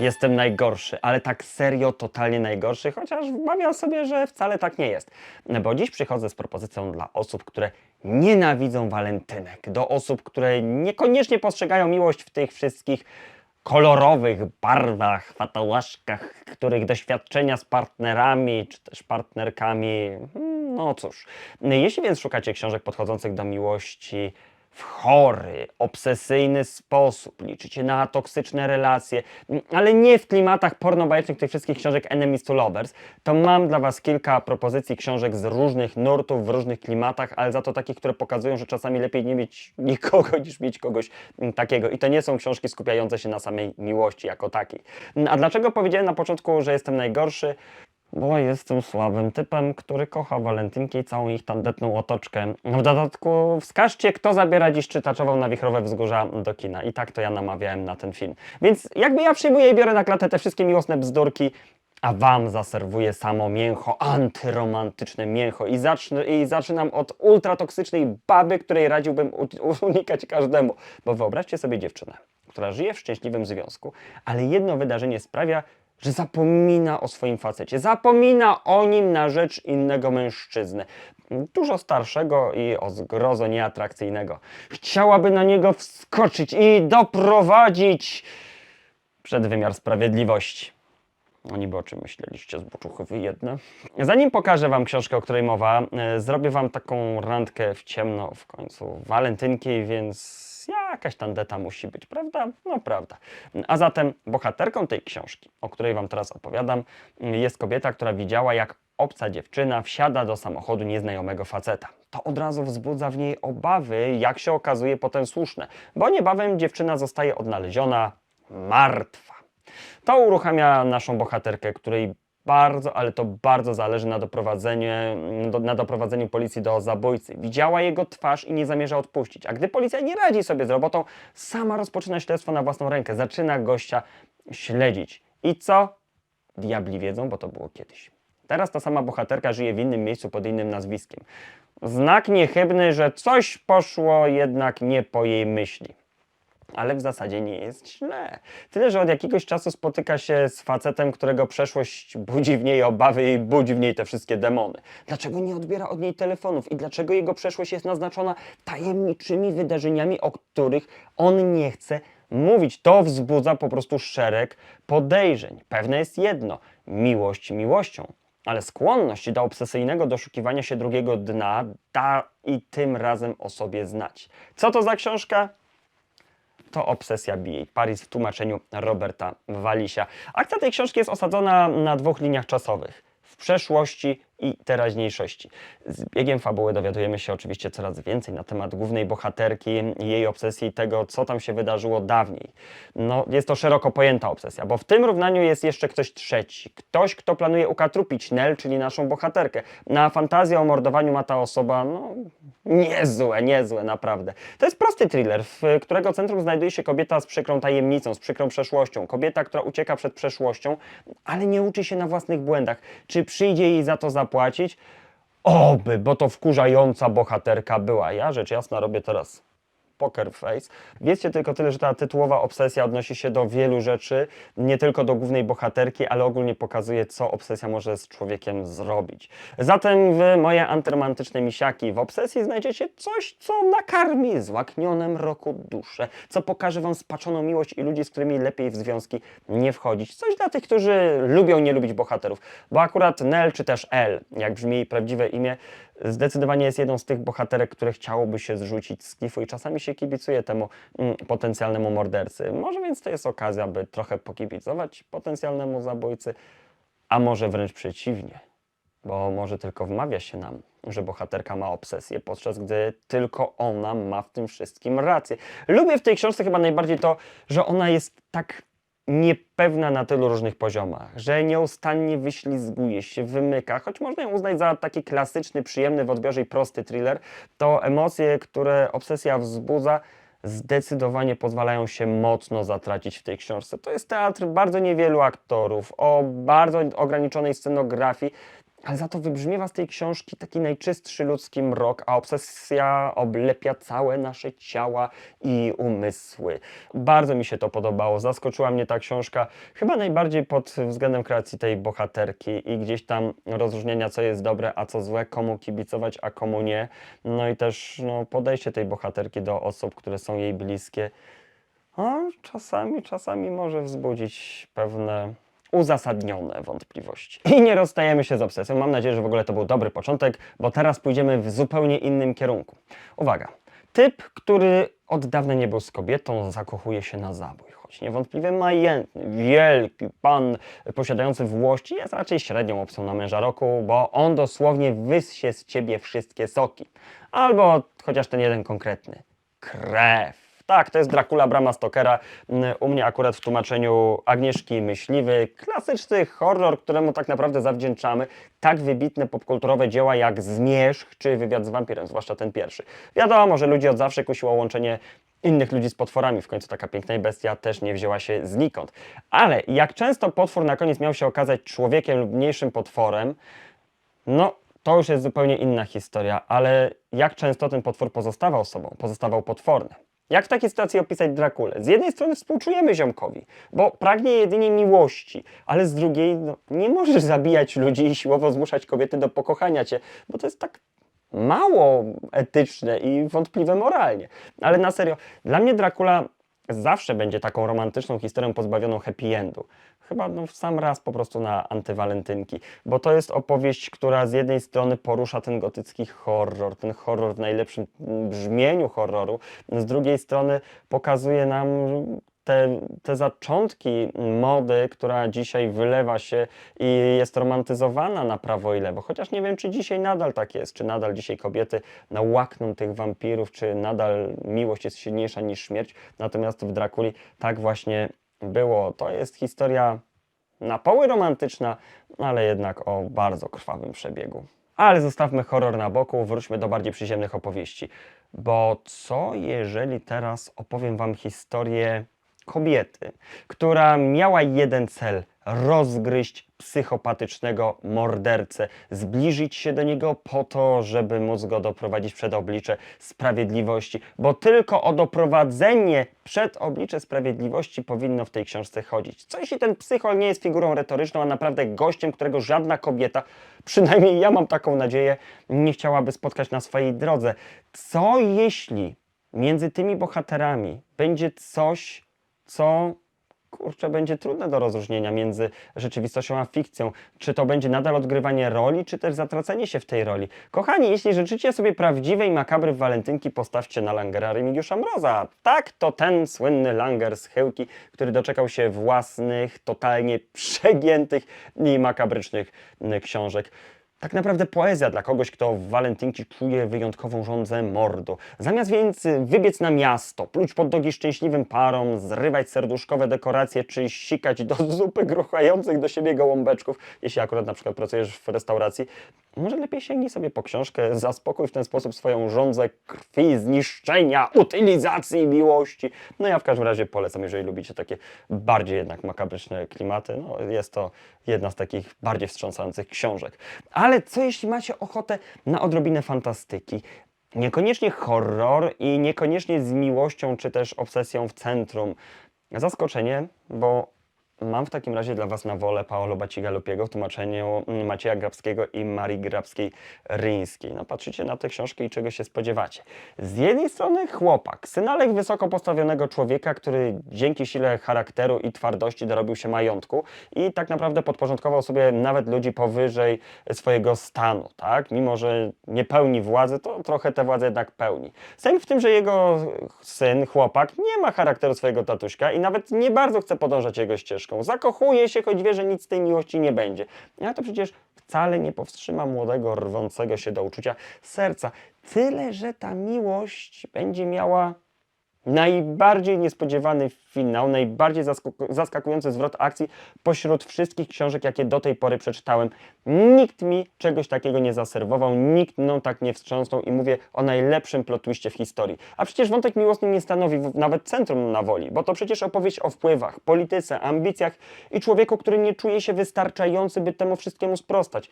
jestem najgorszy, ale tak serio, totalnie najgorszy, chociaż wmawiam sobie, że wcale tak nie jest. Bo dziś przychodzę z propozycją dla osób, które nienawidzą walentynek, do osób, które niekoniecznie postrzegają miłość w tych wszystkich kolorowych barwach, fatałaszkach, których doświadczenia z partnerami czy też partnerkami, hmm, no cóż. Jeśli więc szukacie książek podchodzących do miłości w chory, obsesyjny sposób, liczycie na toksyczne relacje, ale nie w klimatach pornobajecznych tych wszystkich książek Enemies to Lovers, to mam dla Was kilka propozycji książek z różnych nurtów, w różnych klimatach, ale za to takich, które pokazują, że czasami lepiej nie mieć nikogo, niż mieć kogoś takiego. I to nie są książki skupiające się na samej miłości jako takiej. A dlaczego powiedziałem na początku, że jestem najgorszy? Bo jestem słabym typem, który kocha walentynki i całą ich tandetną otoczkę. W dodatku wskażcie, kto zabiera dziś czytaczową na wichrowe wzgórza do kina. I tak to ja namawiałem na ten film. Więc jakby ja przyjmuję i biorę na klatę te wszystkie miłosne bzdurki, a wam zaserwuję samo mięcho, antyromantyczne mięcho i, zacznę, i zaczynam od ultratoksycznej baby, której radziłbym unikać każdemu. Bo wyobraźcie sobie dziewczynę, która żyje w szczęśliwym związku, ale jedno wydarzenie sprawia, że zapomina o swoim facecie, zapomina o nim na rzecz innego mężczyzny, dużo starszego i o zgrozo nieatrakcyjnego. Chciałaby na niego wskoczyć i doprowadzić przed wymiar sprawiedliwości. No niby o czym myśleliście z buczuchy wy jedne? Zanim pokażę wam książkę, o której mowa, e, zrobię wam taką randkę w ciemno w końcu walentynki, więc jakaś tandeta musi być, prawda? No prawda. A zatem bohaterką tej książki, o której wam teraz opowiadam, jest kobieta, która widziała jak obca dziewczyna wsiada do samochodu nieznajomego faceta. To od razu wzbudza w niej obawy, jak się okazuje potem słuszne, bo niebawem dziewczyna zostaje odnaleziona martwa. To uruchamia naszą bohaterkę, której bardzo, ale to bardzo zależy na doprowadzeniu, do, na doprowadzeniu policji do zabójcy. Widziała jego twarz i nie zamierza odpuścić. A gdy policja nie radzi sobie z robotą, sama rozpoczyna śledztwo na własną rękę. Zaczyna gościa śledzić. I co? Diabli wiedzą, bo to było kiedyś. Teraz ta sama bohaterka żyje w innym miejscu pod innym nazwiskiem. Znak niechybny, że coś poszło jednak nie po jej myśli ale w zasadzie nie jest źle. Tyle, że od jakiegoś czasu spotyka się z facetem, którego przeszłość budzi w niej obawy i budzi w niej te wszystkie demony. Dlaczego nie odbiera od niej telefonów i dlaczego jego przeszłość jest naznaczona tajemniczymi wydarzeniami, o których on nie chce mówić? To wzbudza po prostu szereg podejrzeń. Pewne jest jedno: miłość miłością. Ale skłonność do obsesyjnego doszukiwania się drugiego dna da i tym razem o sobie znać. Co to za książka? To obsesja BA. Paris w tłumaczeniu Roberta Walisia. Akcja tej książki jest osadzona na dwóch liniach czasowych. W przeszłości i teraźniejszości. Z biegiem fabuły dowiadujemy się oczywiście coraz więcej na temat głównej bohaterki, jej obsesji i tego, co tam się wydarzyło dawniej. No, jest to szeroko pojęta obsesja, bo w tym równaniu jest jeszcze ktoś trzeci. Ktoś, kto planuje ukatrupić Nell, czyli naszą bohaterkę. Na fantazję o mordowaniu ma ta osoba, no, niezłe, niezłe, naprawdę. To jest prosty thriller, w którego centrum znajduje się kobieta z przykrą tajemnicą, z przykrą przeszłością. Kobieta, która ucieka przed przeszłością, ale nie uczy się na własnych błędach. Czy przyjdzie jej za to zapłacić? Oby, bo to wkurzająca bohaterka była. Ja rzecz jasna robię teraz poker face. Wiecie tylko tyle, że ta tytułowa obsesja odnosi się do wielu rzeczy, nie tylko do głównej bohaterki, ale ogólnie pokazuje, co obsesja może z człowiekiem zrobić. Zatem w moje antyromantyczne misiaki w obsesji znajdziecie coś, co nakarmi złaknionym roku duszę, co pokaże wam spaczoną miłość i ludzi, z którymi lepiej w związki nie wchodzić. Coś dla tych, którzy lubią nie lubić bohaterów, bo akurat Nell czy też El, jak brzmi jej prawdziwe imię, zdecydowanie jest jedną z tych bohaterek, które chciałoby się zrzucić z klifu i czasami się kibicuje temu mm, potencjalnemu mordercy. Może więc to jest okazja, by trochę pokibicować potencjalnemu zabójcy, a może wręcz przeciwnie, bo może tylko wmawia się nam, że bohaterka ma obsesję, podczas gdy tylko ona ma w tym wszystkim rację. Lubię w tej książce chyba najbardziej to, że ona jest tak niepewna na tylu różnych poziomach, że nieustannie wyślizguje się, wymyka, choć można ją uznać za taki klasyczny, przyjemny w odbiorze i prosty thriller, to emocje, które obsesja wzbudza, zdecydowanie pozwalają się mocno zatracić w tej książce. To jest teatr bardzo niewielu aktorów, o bardzo ograniczonej scenografii, ale za to wybrzmiewa z tej książki taki najczystszy ludzki mrok, a obsesja oblepia całe nasze ciała i umysły. Bardzo mi się to podobało, zaskoczyła mnie ta książka, chyba najbardziej pod względem kreacji tej bohaterki i gdzieś tam rozróżnienia, co jest dobre, a co złe, komu kibicować, a komu nie. No i też no, podejście tej bohaterki do osób, które są jej bliskie. A czasami, czasami może wzbudzić pewne uzasadnione wątpliwości. I nie rozstajemy się z obsesją. Mam nadzieję, że w ogóle to był dobry początek, bo teraz pójdziemy w zupełnie innym kierunku. Uwaga. Typ, który od dawna nie był z kobietą, zakochuje się na zabój. Choć niewątpliwie majętny, wielki pan posiadający włości jest raczej średnią opcją na męża roku, bo on dosłownie wyssie z ciebie wszystkie soki. Albo chociaż ten jeden konkretny. Krew. Tak, to jest Dracula Brama Stokera. Mm, U mnie akurat w tłumaczeniu Agnieszki Myśliwy. Klasyczny horror, któremu tak naprawdę zawdzięczamy tak wybitne popkulturowe dzieła jak Zmierzch czy Wywiad z wampirem, zwłaszcza ten pierwszy. Wiadomo, że ludzi od zawsze kusiło łączenie innych ludzi z potworami. W końcu taka piękna bestia też nie wzięła się znikąd. Ale jak często potwór na koniec miał się okazać człowiekiem lub mniejszym potworem, no, to już jest zupełnie inna historia, ale jak często ten potwór pozostawał sobą, pozostawał potworny. Jak w takiej sytuacji opisać Drakulę? Z jednej strony współczujemy ziomkowi, bo pragnie jedynie miłości, ale z drugiej no, nie możesz zabijać ludzi i siłowo zmuszać kobiety do pokochania cię, bo to jest tak mało etyczne i wątpliwe moralnie. Ale na serio, dla mnie Dracula zawsze będzie taką romantyczną historią pozbawioną happy endu. Chyba no, w sam raz po prostu na antywalentynki, bo to jest opowieść, która z jednej strony porusza ten gotycki horror, ten horror w najlepszym brzmieniu horroru, z drugiej strony pokazuje nam te, te zaczątki mody, która dzisiaj wylewa się i jest romantyzowana na prawo i lewo. Chociaż nie wiem, czy dzisiaj nadal tak jest, czy nadal dzisiaj kobiety łakną tych wampirów, czy nadal miłość jest silniejsza niż śmierć. Natomiast w Drakuli tak właśnie było. To jest historia na poły romantyczna, ale jednak o bardzo krwawym przebiegu. Ale zostawmy horror na boku, wróćmy do bardziej przyziemnych opowieści. Bo co jeżeli teraz opowiem Wam historię kobiety, która miała jeden cel rozgryźć psychopatycznego mordercę, zbliżyć się do niego po to, żeby móc go doprowadzić przed oblicze sprawiedliwości, bo tylko o doprowadzenie przed oblicze sprawiedliwości powinno w tej książce chodzić. Co jeśli ten psychol nie jest figurą retoryczną, a naprawdę gościem, którego żadna kobieta, przynajmniej ja mam taką nadzieję, nie chciałaby spotkać na swojej drodze? Co jeśli między tymi bohaterami będzie coś, co kurczę, będzie trudne do rozróżnienia między rzeczywistością a fikcją. Czy to będzie nadal odgrywanie roli, czy też zatracenie się w tej roli. Kochani, jeśli życzycie sobie prawdziwej makabry walentynki, postawcie na Langera Remigiusza Mroza. Tak, to ten słynny Langer z Chełki, który doczekał się własnych, totalnie przegiętych i makabrycznych książek. Tak naprawdę poezja dla kogoś, kto w walentynki czuje wyjątkową żądzę mordu. Zamiast więc wybiec na miasto, pluć pod nogi szczęśliwym parom, zrywać serduszkowe dekoracje, czy sikać do zupy gruchających do siebie gołąbeczków, jeśli akurat na przykład pracujesz w restauracji, może lepiej sięgnij sobie po książkę, zaspokój w ten sposób swoją żądzę krwi, zniszczenia, utylizacji miłości. No ja w każdym razie polecam, jeżeli lubicie takie bardziej jednak makabryczne klimaty, no jest to jedna z takich bardziej wstrząsających książek. Ale co jeśli macie ochotę na odrobinę fantastyki? Niekoniecznie horror i niekoniecznie z miłością czy też obsesją w centrum. Zaskoczenie, bo Mam w takim razie dla Was na wolę Paolo Bacigalupiego w tłumaczeniu Macieja Grabskiego i Marii Grabskiej-Ryńskiej. No patrzycie na tę książkę i czego się spodziewacie. Z jednej strony chłopak, synalek wysoko postawionego człowieka, który dzięki sile charakteru i twardości dorobił się majątku i tak naprawdę podporządkował sobie nawet ludzi powyżej swojego stanu, tak? Mimo, że nie pełni władzy, to trochę tę władzę jednak pełni. Sęk w tym, że jego syn, chłopak, nie ma charakteru swojego tatuśka i nawet nie bardzo chce podążać jego ścieżką. Zakochuje się, choć wie, że nic z tej miłości nie będzie. A to przecież wcale nie powstrzyma młodego, rwącego się do uczucia serca. Tyle, że ta miłość będzie miała najbardziej niespodziewany finał, najbardziej zaskaku- zaskakujący zwrot akcji pośród wszystkich książek, jakie do tej pory przeczytałem. Nikt mi czegoś takiego nie zaserwował, nikt mną tak nie wstrząsnął i mówię o najlepszym plot twiście w historii. A przecież wątek miłosny nie stanowi nawet centrum na woli, bo to przecież opowieść o wpływach, polityce, ambicjach i człowieku, który nie czuje się wystarczający, by temu wszystkiemu sprostać.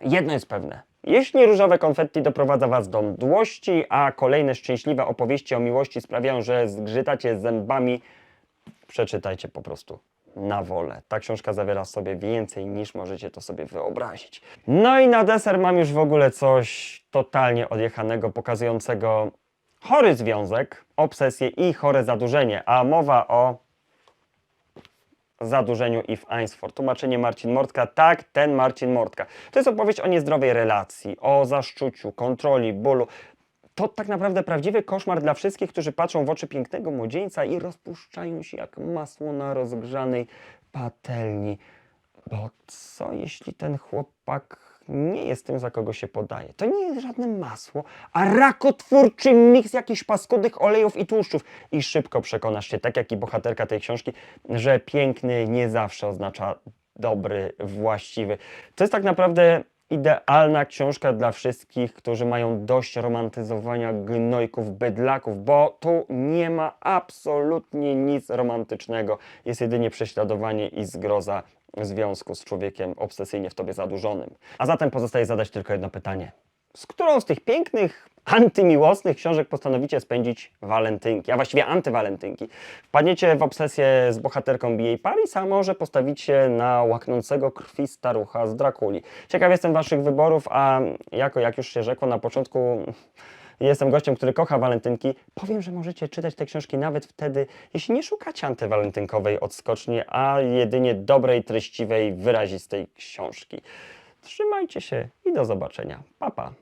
Jedno jest pewne. Jeśli różowe konfetti doprowadza Was do mdłości, a kolejne szczęśliwe opowieści o miłości sprawiają, że zgrzytacie zębami, przeczytajcie po prostu na wolę. Ta książka zawiera w sobie więcej niż możecie to sobie wyobrazić. No i na deser mam już w ogóle coś totalnie odjechanego, pokazującego chory związek, obsesję i chore zadłużenie, a mowa o zadłużeniu i w Einsfort. Tłumaczenie Marcin Mortka. Tak, ten Marcin Mortka. To jest opowieść o niezdrowej relacji, o zaszczuciu, kontroli, bólu. To tak naprawdę prawdziwy koszmar dla wszystkich, którzy patrzą w oczy pięknego młodzieńca i rozpuszczają się jak masło na rozgrzanej patelni. Bo co jeśli ten chłopak nie jest tym, za kogo się podaje? To nie jest żadne masło, a rakotwórczy miks jakichś paskudnych olejów i tłuszczów. I szybko przekonasz się, tak jak i bohaterka tej książki, że piękny nie zawsze oznacza dobry, właściwy. To jest tak naprawdę idealna książka dla wszystkich, którzy mają dość romantyzowania gnojków, bydlaków, bo tu nie ma absolutnie nic romantycznego. Jest jedynie prześladowanie i zgroza w związku z człowiekiem obsesyjnie w tobie zadłużonym. A zatem pozostaje zadać tylko jedno pytanie. Z którą z tych pięknych, antymiłosnych książek postanowicie spędzić walentynki, a właściwie antywalentynki? Wpadniecie w obsesję z bohaterką B.A. Paris, a może postawicie na łaknącego krwi starucha z Drakuli? Ciekaw jestem waszych wyborów, a jako jak już się rzekło na początku, jestem gościem, który kocha walentynki, powiem, że możecie czytać te książki nawet wtedy, jeśli nie szukacie antywalentynkowej odskoczni, a jedynie dobrej, treściwej, wyrazistej książki. Trzymajcie się i do zobaczenia. Pa, pa.